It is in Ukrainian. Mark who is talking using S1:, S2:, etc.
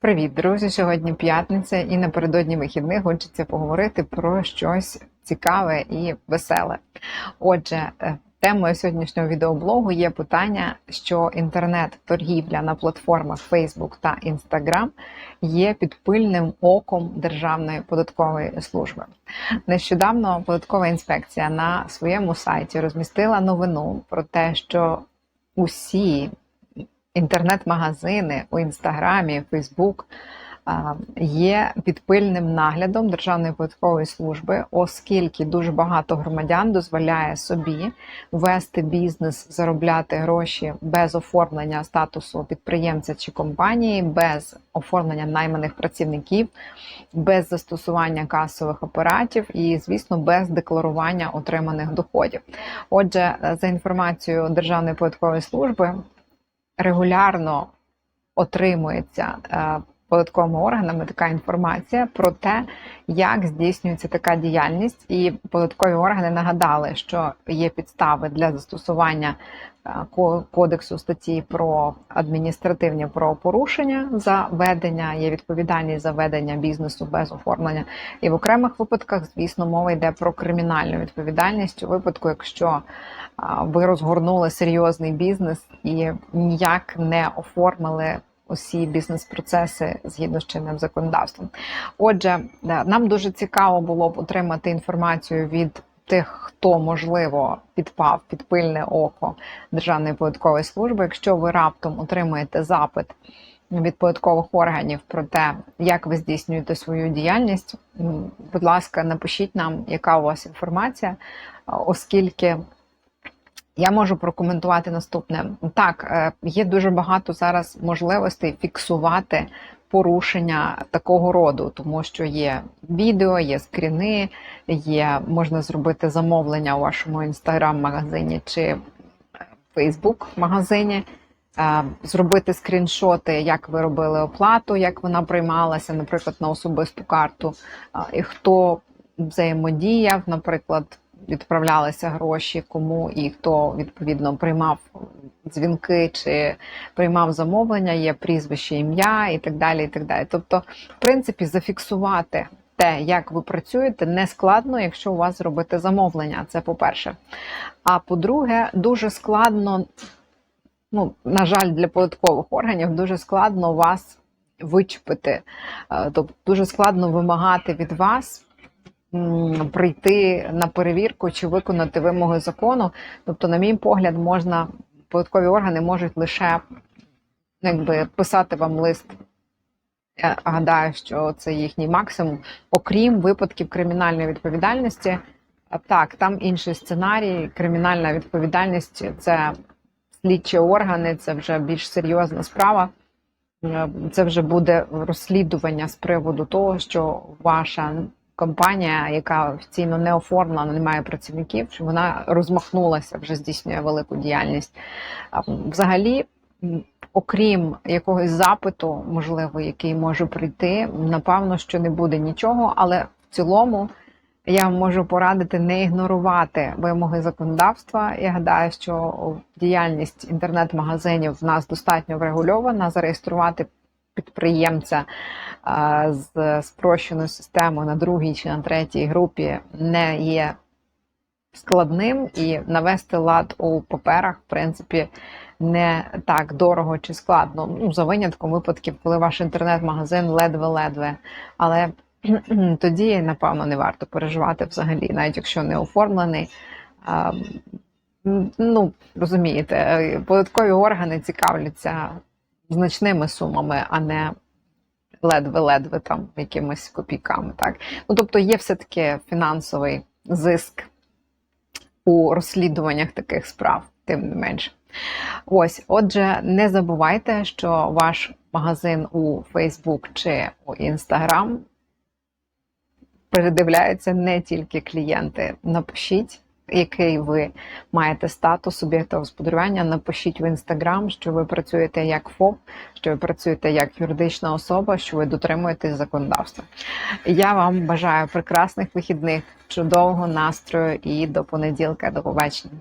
S1: Привіт, друзі! Сьогодні п'ятниця, і напередодні вихідних хочеться поговорити про щось цікаве і веселе. Отже, е, темою сьогоднішнього відеоблогу є питання, що інтернет-торгівля на платформах Facebook та Instagram є під пильним оком Державної податкової служби. Нещодавно податкова інспекція на своєму сайті розмістила новину про те, що усі інтернет-магазини у інстаграмі, Фейсбук є під пильним наглядом Державної податкової служби, оскільки дуже багато громадян дозволяє собі вести бізнес, заробляти гроші без оформлення статусу підприємця чи компанії, без оформлення найманих працівників, без застосування касових апаратів і, звісно, без декларування отриманих доходів. Отже, за інформацією Державної податкової служби регулярно отримується е, податковими органами така інформація про те, як здійснюється така діяльність, і податкові органи нагадали, що є підстави для застосування е, кодексу статті про адміністративні правопорушення за ведення, є відповідальність за ведення бізнесу без оформлення. І в окремих випадках, звісно, мова йде про кримінальну відповідальність у випадку, якщо ви розгорнули серйозний бізнес і ніяк не оформили усі бізнес-процеси згідно з чинним законодавством. Отже, нам дуже цікаво було б отримати інформацію від тих, хто можливо підпав під пильне око Державної податкової служби. Якщо ви раптом отримаєте запит від податкових органів про те, як ви здійснюєте свою діяльність, будь ласка, напишіть нам, яка у вас інформація, оскільки. Я можу прокоментувати наступне. Так, е, є дуже багато зараз можливостей фіксувати порушення такого роду, тому що є відео, є скріни, є можна зробити замовлення у вашому інстаграм-магазині чи Фейсбук-магазині, е, зробити скріншоти, як ви робили оплату, як вона приймалася, наприклад, на особисту карту, і хто взаємодіяв, наприклад відправлялися гроші, кому і хто відповідно приймав дзвінки чи приймав замовлення, є прізвище, ім'я і так далі. і так далі. Тобто, в принципі, зафіксувати. Те, як ви працюєте, не складно, якщо у вас зробити замовлення. Це по-перше. А по-друге, дуже складно, ну, на жаль, для податкових органів дуже складно вас вичепити. Е, тобто дуже складно вимагати від вас прийти на перевірку чи виконати вимоги закону. Тобто, на мій погляд, можна податкові органи можуть лише якби писати вам лист. Я гадаю, що це їхній максимум, окрім випадків кримінальної відповідальності. Так, там інший сценарій. Кримінальна відповідальність це слідчі органи, це вже більш серйозна справа. Е, це вже буде розслідування з приводу того, що ваша компанія, яка офіційно не оформлена, не має працівників, що вона розмахнулася, вже здійснює велику діяльність. Взагалі, окрім якогось запиту, можливо, який може прийти, напевно, що не буде нічого, але в цілому. Я можу порадити не ігнорувати вимоги законодавства. Я гадаю, що діяльність інтернет-магазинів в нас достатньо врегульована. Зареєструвати підприємця з спрощеною системою на другій чи на третій групі не є складним, і навести лад у паперах, в принципі, не так дорого чи складно. Ну, За винятком випадків, коли ваш інтернет-магазин ледве-ледве. Але тоді, напевно, не варто переживати взагалі, навіть якщо не оформлений. Ну, розумієте, податкові органи цікавляться значними сумами, а не ледве-ледве там якимись копійками. Так? Ну, Тобто є все-таки фінансовий зиск у розслідуваннях таких справ, тим не менше. Ось, отже, не забувайте, що ваш магазин у Facebook чи у Instagram передивляються не тільки клієнти. Напишіть який ви маєте статус суб'єкта господарювання, напишіть в інстаграм, що ви працюєте як ФОП, що ви працюєте як юридична особа, що ви дотримуєтесь законодавства. Я вам бажаю прекрасних вихідних, чудового настрою і до понеділка. До побачення.